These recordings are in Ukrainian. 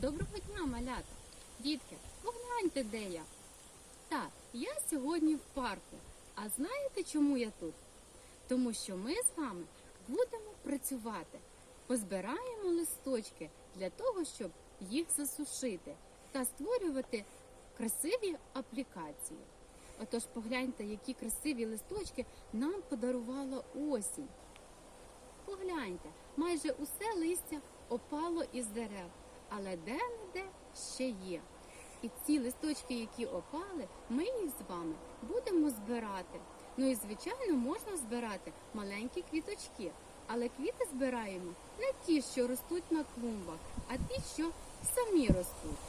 Доброго дня, малята! Дітки, погляньте, де я. Так, я сьогодні в парку. А знаєте, чому я тут? Тому що ми з вами будемо працювати. Позбираємо листочки для того, щоб їх засушити та створювати красиві аплікації. Отож, погляньте, які красиві листочки нам подарувала осінь. Погляньте, майже усе листя опало із дерев, але де-не-де ще є. І ці листочки, які опали, ми їх з вами будемо збирати. Ну і звичайно можна збирати маленькі квіточки, але квіти збираємо не ті, що ростуть на клумбах, а ті, що самі ростуть.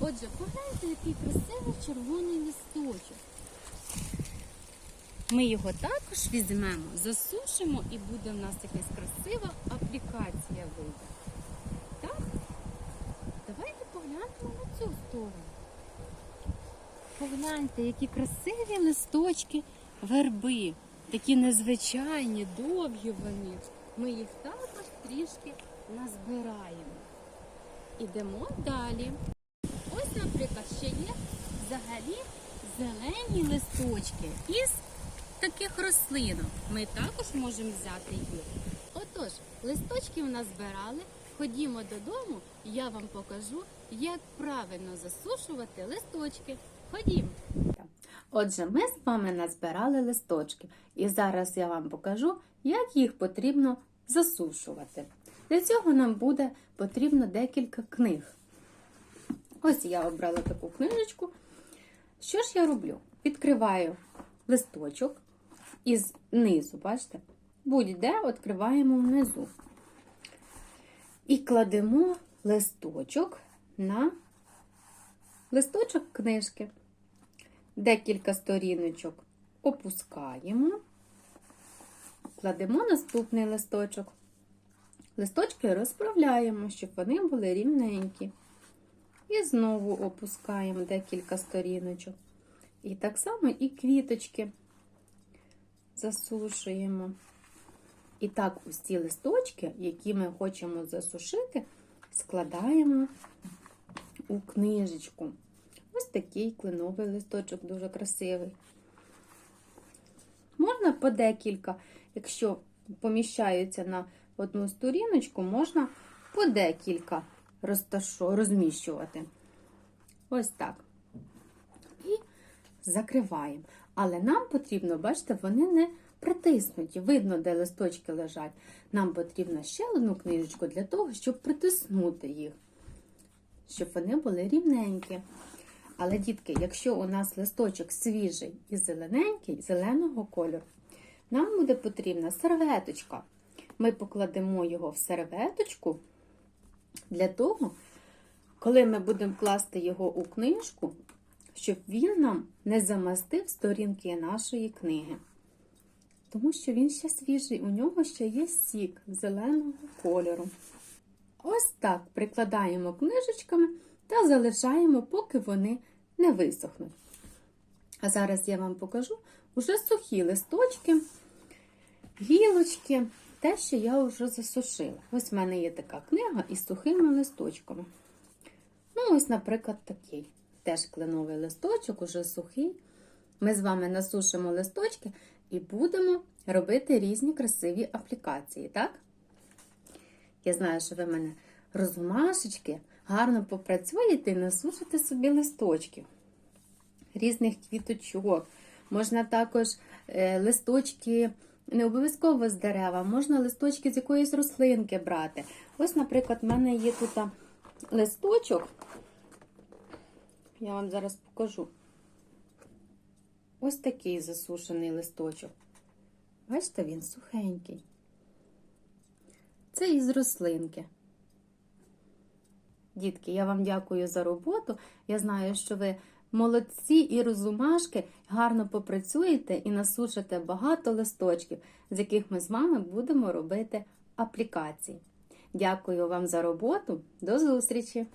Отже, погляньте, який красивий червоний листочок. Ми його також візьмемо, засушимо і буде в нас якась красива аплікація вийде. Так? На цю сторону. Погляньте, які красиві листочки верби. Такі незвичайні, довгі вони. Ми їх також трішки назбираємо. Ідемо далі. Ось, наприклад, ще є взагалі зелені листочки із таких рослинок. Ми також можемо взяти їх. Отож, листочки в нас збирали. Ходімо додому, я вам покажу, як правильно засушувати листочки. Ходімо. Отже, ми з вами назбирали листочки, і зараз я вам покажу, як їх потрібно засушувати. Для цього нам буде потрібно декілька книг. Ось я обрала таку книжечку. Що ж я роблю? Відкриваю листочок із низу, бачите? Будь-де відкриваємо внизу. І кладемо листочок на листочок книжки. Декілька сторіночок опускаємо, кладемо наступний листочок. Листочки розправляємо, щоб вони були рівненькі. І знову опускаємо декілька сторіночок. І так само і квіточки засушуємо. І так усі листочки, які ми хочемо засушити, складаємо у книжечку. Ось такий кленовий листочок, дуже красивий. Можна по декілька, якщо поміщаються на одну сторіночку, можна по декілька розміщувати. Ось так. І закриваємо. Але нам потрібно, бачите, вони не притиснуті. Видно, де листочки лежать. Нам потрібно ще одну книжечку для того, щоб притиснути їх, щоб вони були рівненькі. Але, дітки, якщо у нас листочок свіжий і зелененький, зеленого кольору, нам буде потрібна серветочка. Ми покладемо його в серветочку для того, коли ми будемо класти його у книжку, щоб він нам не замастив сторінки нашої книги. Тому що він ще свіжий, у нього ще є сік зеленого кольору. Ось так прикладаємо книжечками та залишаємо, поки вони не висохнуть. А зараз я вам покажу уже сухі листочки, гілочки, те, що я вже засушила. Ось в мене є така книга із сухими листочками. Ну, ось, наприклад, такий. Теж кленовий листочок, уже сухий. Ми з вами насушимо листочки і будемо робити різні красиві аплікації, так? Я знаю, що ви мене розумашечки, гарно попрацюєте і насушите собі листочків. Різних квіточок. Можна також е, листочки, не обов'язково з дерева, можна листочки з якоїсь рослинки брати. Ось, наприклад, в мене є тут листочок. Я вам зараз покажу. Ось такий засушений листочок. Бачите, він сухенький. Це із рослинки. Дітки, я вам дякую за роботу. Я знаю, що ви молодці і розумашки, гарно попрацюєте і насушите багато листочків, з яких ми з вами будемо робити аплікації. Дякую вам за роботу. До зустрічі!